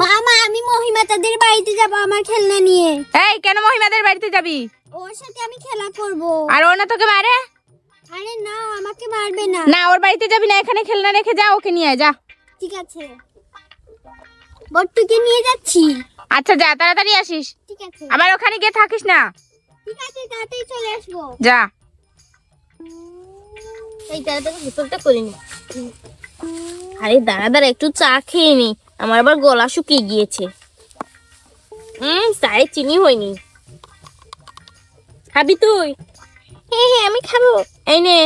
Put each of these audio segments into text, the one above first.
মামা আমি মহিমা তাদের বাড়িতে যাব আমার খেলনা নিয়ে। এই কেন মহিমাদের বাড়িতে যাবি? ওর সাথে আমি খেলা করব। আর ও না তোকে মারে? আরে না আমাকে মারবে না। না ওর বাড়িতে যাবি না এখানে খেলনা রেখে যা ওকে নিয়ে যা। ঠিক আছে। বট্টুকে নিয়ে যাচ্ছি। আচ্ছা যা তাড়াতাড়ি আসিস। ঠিক আছে। আবার ওখানে গিয়ে থাকিস না। ঠিক আছে তাড়াতাড়ি চলে আসব। যা। এই তাড়াতাড়ি গোসলটা করে নি। আরে দাঁড়া দাঁড়া একটু চা খেয়ে নি। আমার আবার গলা শুকিয়ে গিয়েছে। হুম চায়ে চিনি হয়নি। খাবি তুই? হ্যাঁ হ্যাঁ আমি খাব। এই নে।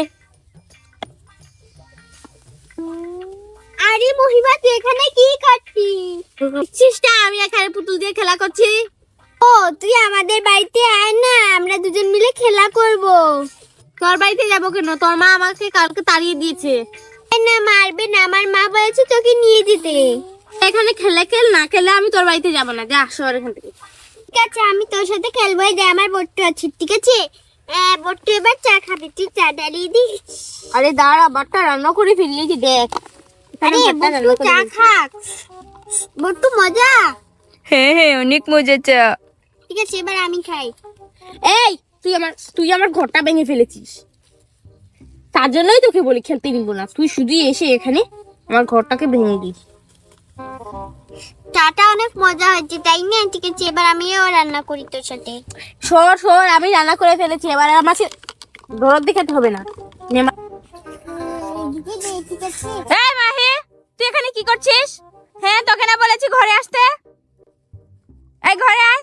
আরে মহিমা তুই এখানে কি করছিস? না আমি এখানে পুতুল দিয়ে খেলা করছি। ও তুই আমাদের বাড়িতে আয় না আমরা দুজন মিলে খেলা করব। তোর বাড়িতে যাব কেন? তোর মা আমাকে কালকে তাড়িয়ে দিয়েছে। না মারবে না আমার মা বলেছে তোকে নিয়ে যেতে। এখানে খেলে খেল না খেলে আমি তোর বাড়িতে যাব না। যা শহর এখান থেকে। ঠিক আছে আমি তোর সাথে খেলব এই যে আমার বট্টু আছে ঠিক আছে? বট্টু এবার চা খাবি তুই চা ডালিয়ে দিস। আরে দাঁড়া বাট্টা রান্না করে ফেলিয়েছি দেখ। আরে বট্টু চা। খাক। বট্টু মজা? হ্যাঁ হ্যাঁ অনেক মজা চা। ঠিক আছে এবার আমি খাই। এই তুই আমার তুই আমার ঘরটা ভেঙে ফেলেছিস। তার জন্যই তোকে বলি খেলতে নিব না। তুই শুধু এসে এখানে আমার ঘরটাকে ভেঙে দিস। চাটা অনেক মজা হয়েছে তাই না? ঠিক আছে এবার আমিও রান্না করি তোর সাথে। সর সর আমি রান্না করে ফেলেছি এবার আর আমাকে দরদ দেখাতে হবে না। এই মাহি তুই এখানে কি করছিস? হ্যাঁ তোকে না বলেছি ঘরে আসতে। এই ঘরে আয়।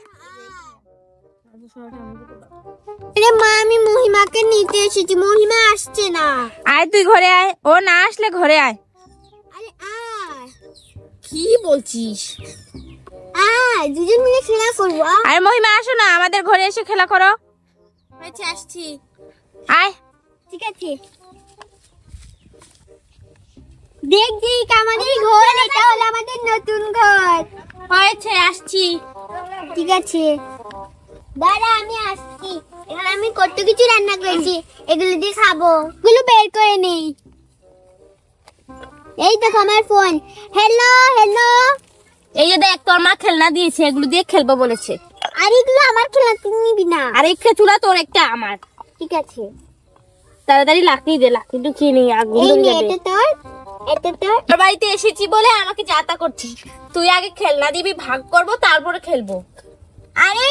আরে মা আমি মহিমাকে নিতে এসেছি মহিমা আসছে না। আয় তুই ঘরে আয়। ও না আসলে ঘরে আয়। কি বলছিস? দুজন মিলে খেলা করব। আরে মহিমা আসো না আমাদের ঘরে এসে খেলা করো। হয়েছে আসছি। আয়। ঠিক আছে। দেখ দেখ আমাদের ঘর এটা হলো আমাদের নতুন ঘর। হয়েছে আসছি। ঠিক আছে। দাঁড়া আমি আসছি। এখানে আমি কত কিছু রান্না করেছি এগুলো দিয়ে খাব। এগুলো বের করে নেই। এই দেখো আমার ফোন হ্যালো হ্যালো এই যে দেখ তোর মা খেলনা দিয়েছে এগুলো দিয়ে খেলব বলেছে। আর এগুলো আমার খেলা তুমি নিবি না। আর একটা চুলা তোর একটা আমার। ঠিক আছে। তাড়াতাড়ি লাকড়ি দে লাকড়িটা খেয়ে নেই আগুন এই নে এটা তোর এটা তোর। তোর বাড়িতে এসেছি বলে আমাকে যাতা করছিস। তুই আগে খেলনা দিবি ভাগ করব তারপরে খেলব। আরে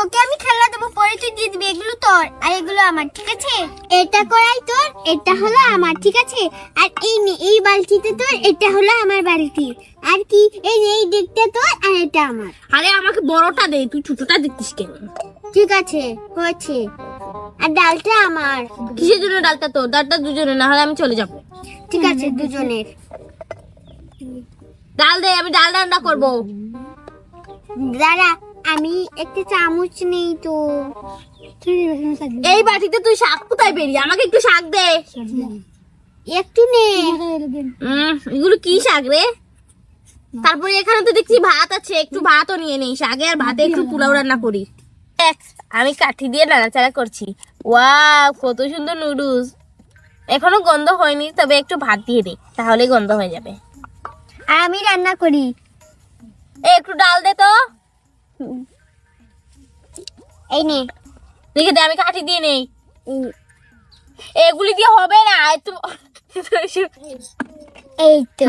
তোকে আমি খেলা দেবো পরে তুই দিয়ে দিবি এগুলো তোর আর এগুলো আমার ঠিক আছে? এটা করাই তোর এটা হলো আমার ঠিক আছে? আর এই নে এই বালতিতে তোর এটা হলো আমার বালতি। আর কি? এই নে, এই দিকটা তোর আর এটা আমার। আরে আমাকে বড়টা দে তুই ছোটটা দিচ্ছিস কেন? ঠিক আছে হয়েছে। আর ডালটা আমার। কিসের জন্য ডালটা তোর? ডালটা দুজনে না হলে আমি চলে যাব। ঠিক আছে দুজনের। ডাল দে আমি ডাল রান্না করব। দাঁড়া আমি একটা চামচ নেই তো। এই বাটিতে তুই শাক কোথায় বেরিয়ে আমাকে একটু শাক দে। একটু নে। এগুলো কি শাক রে? তারপরে এখানে তো দেখছি ভাত আছে একটু ভাতও নিয়ে নেই শাকে আর ভাতে একটু পোলাও রান্না করি। আমি কাঠি দিয়ে নাড়াচাড়া করছি। ওয়াও কত সুন্দর নুডলস। এখনও গন্ধ হয়নি তবে একটু ভাত দিয়ে দে তাহলে গন্ধ হয়ে যাবে। আর আমি রান্না করি। একটু ডাল দে তো। এই নে দেখে দে আমি কাঠি দিয়ে নেই। এগুলি দিয়ে হবে না একটু এই তো।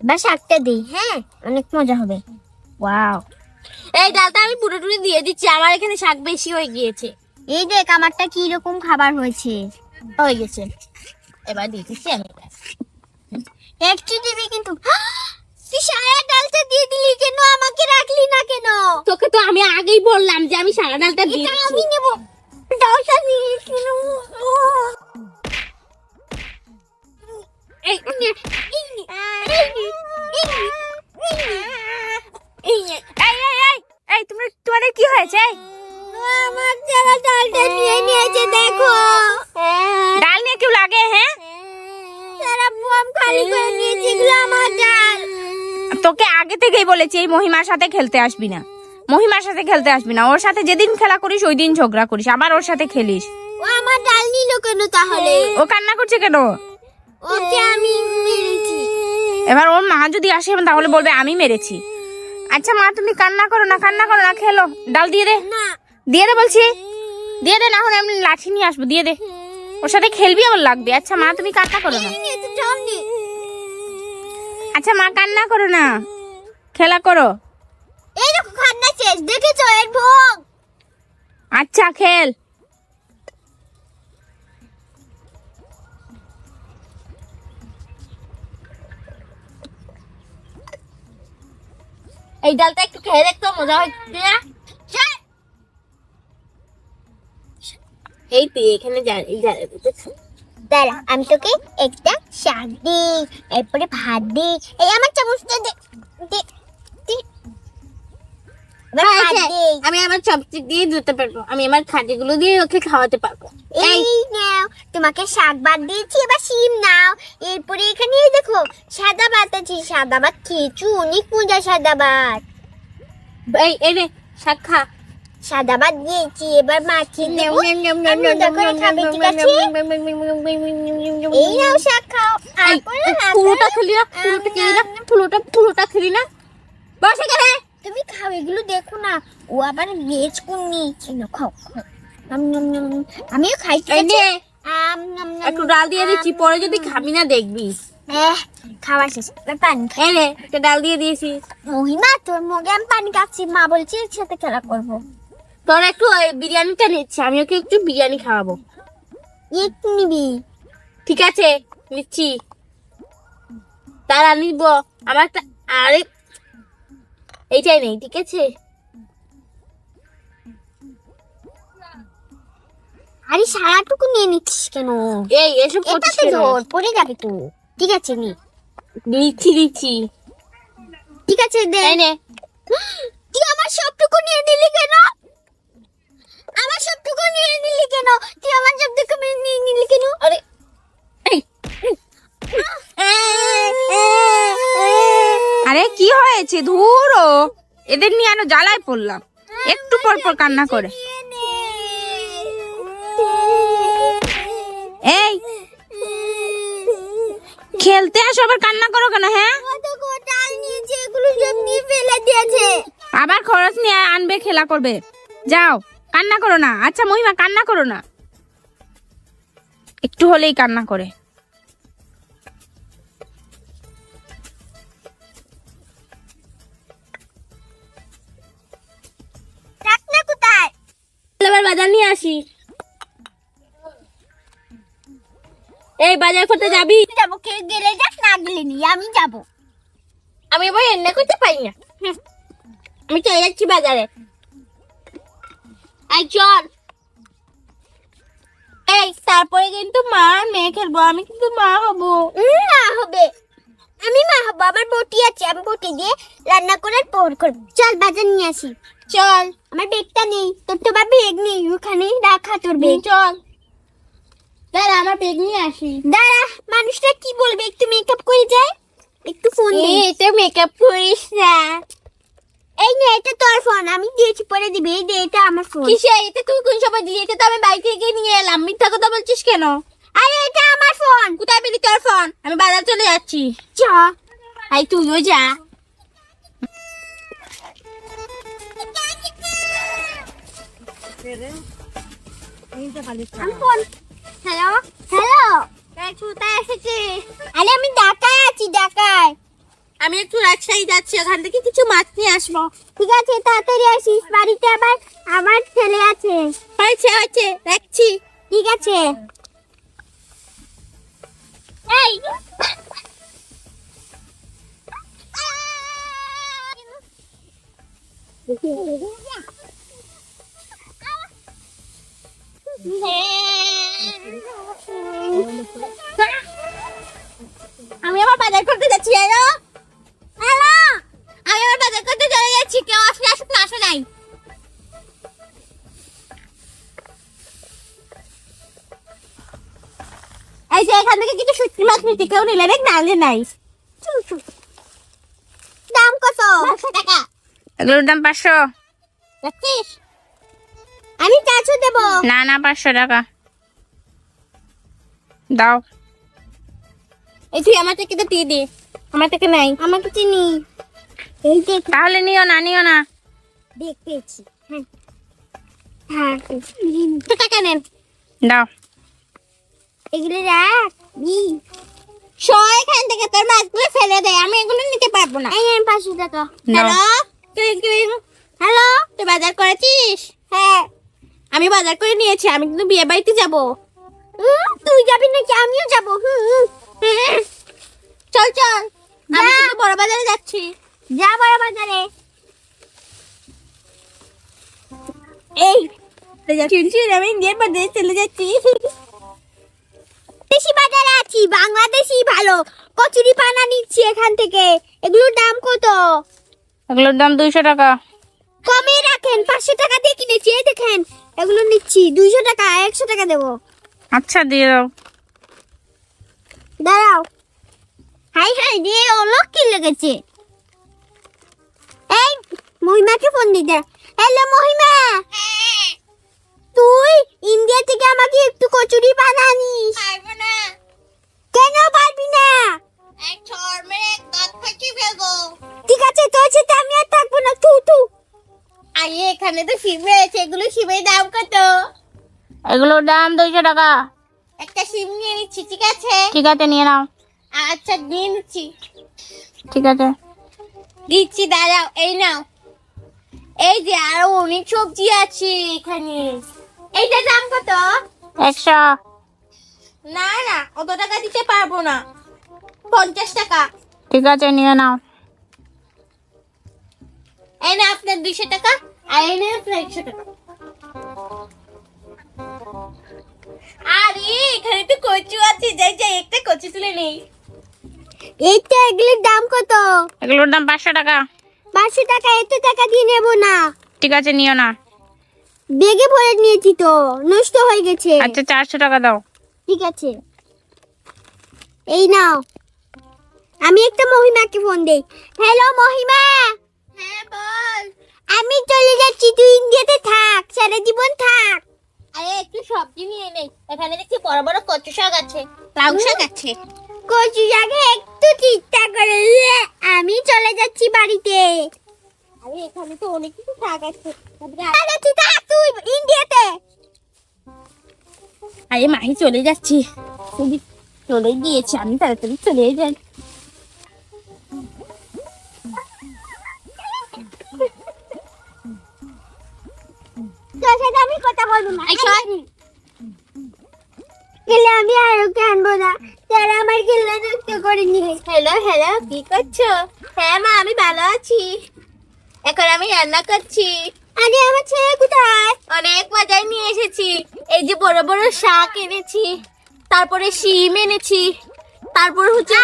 এবার শাকটা দিই হ্যাঁ? অনেক মজা হবে। ওয়াও। এই ডালটা আমি পুরোপুরি দিয়ে দিচ্ছি আমার এখানে শাক বেশি হয়ে গিয়েছে। এই দেখ আমারটা কি রকম খাবার হয়েছে। হয়ে গেছে। এবার দিয়ে দিচ্ছি আমি। একটু দিবি কিন্তু। তুই সারা ডালটা দিয়ে দিলি কেন আমাকে রাখলি না কেন তোকে তো আমি আগেই বললাম যে আমি সারা ডালটা দিয়ে আমি নেব ডালটা নিয়ে কেন এই, এই, এই এই এই এই তুমি তোমাদের কি হয়েছে আমার যারা ডালটা নিয়ে নিয়েছে দেখো ডাল নিয়ে কেউ লাগে হ্যাঁ সারা বম খালি করে নিয়েছে এগুলো আমার ডাল তোকে আগে থেকেই বলেছি এই মহিমার সাথে খেলতে আসবি না। মহিমার সাথে খেলতে আসবি না। ওর সাথে যেদিন খেলা করিস ওই দিন ঝগড়া করিস। আবার ওর সাথে খেলিস। ও আমার ডাল নিল কেন তাহলে? ও কান্না করছে কেন? ওকে আমি মেরেছি। এবার ওর মা যদি আসে তাহলে বলবে আমি মেরেছি। আচ্ছা মা তুমি কান্না করো না কান্না করো না খেলো। ডাল দিয়ে দে। না। দিয়ে দে বলছি। দিয়ে দে না হলে আমি লাঠি নিয়ে আসব দিয়ে দে। ওর সাথে খেলবি আমার লাগবে। আচ্ছা মা তুমি কান্না করো না। আচ্ছা মা কান্না করো না। খেলা করো। এই দেখো খান্না শেষ। দেখেছ? এর ভোগ। আচ্ছা খেল। এই ডালটা একটু খেয়ে দেখতো মজা হচ্ছে না? এই তুই এখানে যা- এই যা- দাঁড়া আমি তোকে একটা শাক দিই এরপরে ভাত দিই। এই আমার চামচটা দে দে দে। হ্যাঁ, হ্যাঁ, দিই আমি আমার চপস্টিক দিয়ে ধুতে পারব। আমি আমার খাটিগুলো দিয়ে ওকে খাওয়াতে পারব। এই নাও তোমাকে শাক ভাত দিয়েছি এবার শিম নাও। এরপরে এখানে দেখো সাদা ভাত আছে সাদা ভাত খেয়েছু অনেক মজা সাদা ভাত। এই রে শাক খা। সাদা ভাত দিয়েছি এবার মাখিয়ে দেবো আর মজা করে খাবে ঠিক আছে এই নাও শাক খাও এই, তারপরে এই, হাতে- পুরোটা খেলি না পুরোটা খেলি না পুরোটা পুরোটা খেলি না বস এখানে তুমি খাও এগুলো দেখো না ও আবার ভেজ কেন খাও। আমিও খাই একটু ডাল দিয়ে দিচ্ছি পরে যদি খাবি না দেখবি খাওয়া শেষ পানি খাই ডাল দিয়ে দিয়েছি মহিমা তোর মুখে আমি পানি খাচ্ছি মা বলছি সাথে খেলা করব তোর একটু বিরিয়ানিটা নিচ্ছি আমি ওকে একটু বিরিয়ানি খাওয়াবো? নিবি। ঠিক আছে নিচ্ছি। তারা নিব। আমার আরে এইটাই নেই ঠিক আছে? আরে সারাটুকু নিয়ে নিচ্ছিস কেন? এই এসব করছিস কেন? পড়ে যাবে তো। ঠিক আছে নি। নিচ্ছি নিচ্ছি। ঠিক আছে দে। নে। তুই আমার সবটুকু নিয়ে নিলি কেন? আমার সবটুকু নিয়ে নিলি কেন? তুই আমার সবটুকু নিয়ে নিলি কেন? আরে আরে কি হয়েছে? ধুরো। এদের নিয়ে আনো জ্বালায় পড়লাম। একটু পর পর কান্না করে। এই খেলতে আসো আবার কান্না করো কেন হ্যাঁ? সব আবার খরচ নিয়ে আনবে খেলা করবে। যাও। কান্না করো না। আচ্ছা মহিমা কান্না করো না। একটু হলেই কান্না করে। আবার বাজার নিয়ে আসি। এই বাজার করতে যাবি? যাব কে গেলে যাক না গেলে নি আমি যাব। আমি এনে করতে পারি না। আমি চলে যাচ্ছি বাজারে। চল। এই তারপরে কিন্তু মা আর মেয়ে খেলব আমি কিন্তু মা হব। না হবে। আমি মা হব আমার বটি আছে আমি বটি দিয়ে রান্না করে পর করব। চল বাজার নিয়ে আসি। চল। আমার বেগটা নেই তোর তো বা বেগ নেই ওখানে রাখা তোর বেগ চল। দাঁড়া আমার বেগ নিয়ে আসি। দাঁড়া মানুষটা কি বলবে? একটু মেকআপ করে যায়? একটু ফোন দে। এটা মেকআপ করিস না। এই নে এটা তোর ফোন আমি দিয়েছি পরে দিবি এই দে এটা আমার ফোন কিসে এটা তুই কোন সময় দিলি? এটা তো আমি বাইক থেকে নিয়ে এলাম মিথ্যা কথা বলছিস কেন? আরে এটা আমার ফোন কোথায় পেলি তোর ফোন আমি বাজার চলে যাচ্ছি। চ। আই তুইও যা। হ্যালো হ্যালো কোথায় এসেছি আরে আমি ঢাকায় আছি ঢাকায়। আমি একটু রাজশাহী যাচ্ছি ওখান থেকে কিছু মাছ নিয়ে আসব। ঠিক আছে তাড়াতাড়ি আসিস বাড়িতে আবার আমার ছেলে আছে। হয়েছে হয়েছে রাখছি। ঠিক আছে। যাচ্ছি কেউ আসলে আসুক না আসে নাই। এই যে এখান থেকে কিছু শুটকি মাছ নিতে কেউ নিলে দেখ নালে নাই। দাম কত? পাঁচশো টাকা। এগুলোর দাম পাঁচশো। রাখছিস আমি চারশো দেবো। না না পাঁচশো টাকা। দাও। এই তুই আমার থেকে তো দিয়ে দে। আমার থেকে নাই। এই দেখ তাহলে নিও না নিও না। দেখ পেয়েছি। হ্যাঁ। হ্যাঁ টাকা নেন। দাও। এগুলো রাখ ই, সো এখান থেকে তোর মাছগুলো ফেলে আমি এগুলো নিতে পারব না। এই নেন পাঁচশো টাকা। Hello hello? তুই বাজার করেছিস? হ্যাঁ। আমি বাজার করে নিয়েছি আমি কিন্তু বিয়ে বাড়িতে যাব। তুই যাবি নাকি? আমিও যাব। চল চল। আমি। বড় বাজারে যাচ্ছি। যা বড় বাজারে। এই চিনচিন আমি ইন্ডিয়ার বাজারে চলে যাচ্ছি। দেশি বাজারে আছি বাংলাদেশি ভালো। কচুরি পানা নিচ্ছি এখান থেকে। এগুলোর দাম কত? এগুলোর দাম দুইশো টাকা। রাখেন পাঁচশো টাকা দিয়ে কিনেছি এই দেখেন। এগুলো নিচ্ছি দুইশো টাকা একশো টাকা দেবো। আচ্ছা দিয়ে দাও। দাঁড়াও। হাই হাই অলোক কি লেগেছে। এই মহিমাকে ফোন দিতে হ্যালো মহিমা। তুই ইন্ডিয়া থেকে আমাকে একটু কচুরি বানানিস। পারব না? কেন পারবি না ঠিক আছে তোর সাথে আমি আর থাকব না। তু তু আরে এখানে তো শিব রয়েছে। এগুলো শিবের দাম কত? এগুলোর দাম দুইশো টাকা। একটা শিব নিয়ে নিচ্ছি ঠিক আছে? ঠিক আছে নিয়ে নাও। আচ্ছা নিয়ে নিচ্ছি। ঠিক আছে। দিচ্ছি দাঁড়াও এই নাও। এই যে আরও অনেক সবজি আছে এখানে। এইটার দাম কত? একশো। না না অত টাকা দিতে পারব না। পঞ্চাশ টাকা। ঠিক আছে নিয়ে নাও। এই না আপনার দুইশো টাকা আর এই না আপনার একশো টাকা। আরে এখানে তো কচু আছে যাই যাই একটা কচু তুলে নেই। এইটা এগুলোর দাম কত? এগুলোর দাম পাঁচশো টাকা। পাঁচশো টাকা এত টাকা দিয়ে নেব না। ঠিক আছে নিও না। বেগে ভরে নিয়েছি তো নষ্ট হয়ে গেছে। আচ্ছা চারশো টাকা দাও। ঠিক আছে। এই নাও। আমি একটা মহিমাকে ফোন দেই। হ্যালো মহিমা। হ্যাঁ বল। আমি চলে যাচ্ছি তুই ইন্ডিয়াতে থাক সারা জীবন থাক। আরে একটু সবজি নিয়ে নেই এখানে দেখছি বড় বড় কচু শাক আছে লাউ শাক আছে। কচু জাগে একটু চিন্তা করে আমি চলে যাচ্ছি বাড়িতে। আরে এখানে তো অনেক কিছু শাক আছে। আরে তুই থাক তুই ইন্ডিয়াতে। আরে মাহি চলে যাচ্ছি। চলে গিয়েছে আমি তাড়াতাড়ি চলে যাই। আমি কথা বলব না। আমি আর আনব না। তারা আমার খেলনা নষ্ট করে নিয়ে হ্যালো হ্যালো কি করছ? হ্যাঁ মা আমি ভালো আছি। এখন আমি রান্না করছি। আরে আমার ছেলে কোথায়? অনেক মজায় নিয়ে এসেছি। এই যে বড় বড় শাক এনেছি তারপরে শিম এনেছি তারপর হচ্ছে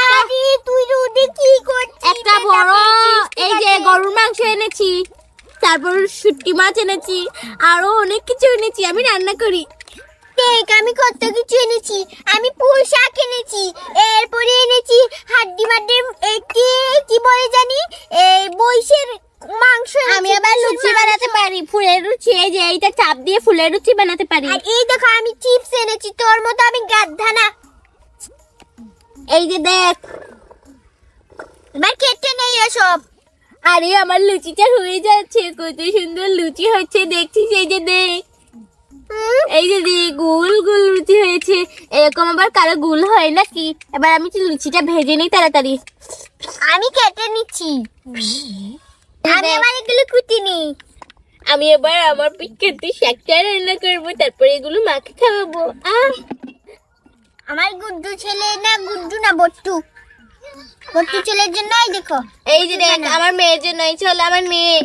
তুই রোদে কি করছিস? একটা বড় এই যে গরুর মাংস এনেছি তারপর শুটকি মাছ এনেছি আরও অনেক কিছু এনেছি আমি রান্না করি। দেখ আমি কত কিছু এনেছি। আমি পুঁই শাক এনেছি এরপরে এনেছি হাড্ডি মাড্ডি কি কি বলে জানি? এই বইসের মাংস আমি আবার লুচি বানাতে পারি ফুলের লুচি এই যে এইটা চাপ দিয়ে ফুলের লুচি বানাতে পারি। আর এই দেখো আমি চিপস এনেছি তোর মতো আমি গাদ্ধা না এই যে দেখ এবার কেটে নেই এসব। আরে আমার লুচিটা হয়ে যাচ্ছে কত সুন্দর লুচি হচ্ছে দেখছিস এই যে দেখ। এই যে দেখ গোল গোল লুচি হয়েছে। এরকম আবার কারও গুল হয় নাকি? এবার আমি তো লুচিটা ভেজে নিই তাড়াতাড়ি। আমি কেটে নিচ্ছি। আমি আমার এগুলো কুটিনি আমি এবার আমার পিঠাতে শাকটা রান্না করব তারপরে এগুলো মাকে খাওয়াবো। আহ! আমার গুড্ডু ছেলে না গুড্ডু না বট্টু। বট্টু ছেলের জন্য এই দেখো। এই যে দেখ আমার মেয়ের জন্য এই চল আমার মেয়ে।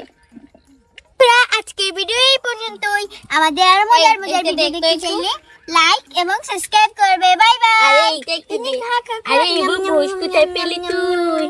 প্রায় আজকের ভিডিও এই পর্যন্তই। আমাদের আরও মজার এই- মজার ভিডিও দেখতে চাইলে লাইক এবং সাবস্ক্রাইব করবে। বাই বাই আরে এইটা একটু দে। আরে এগুলো ঘুষ কোথায় পেলি তুই।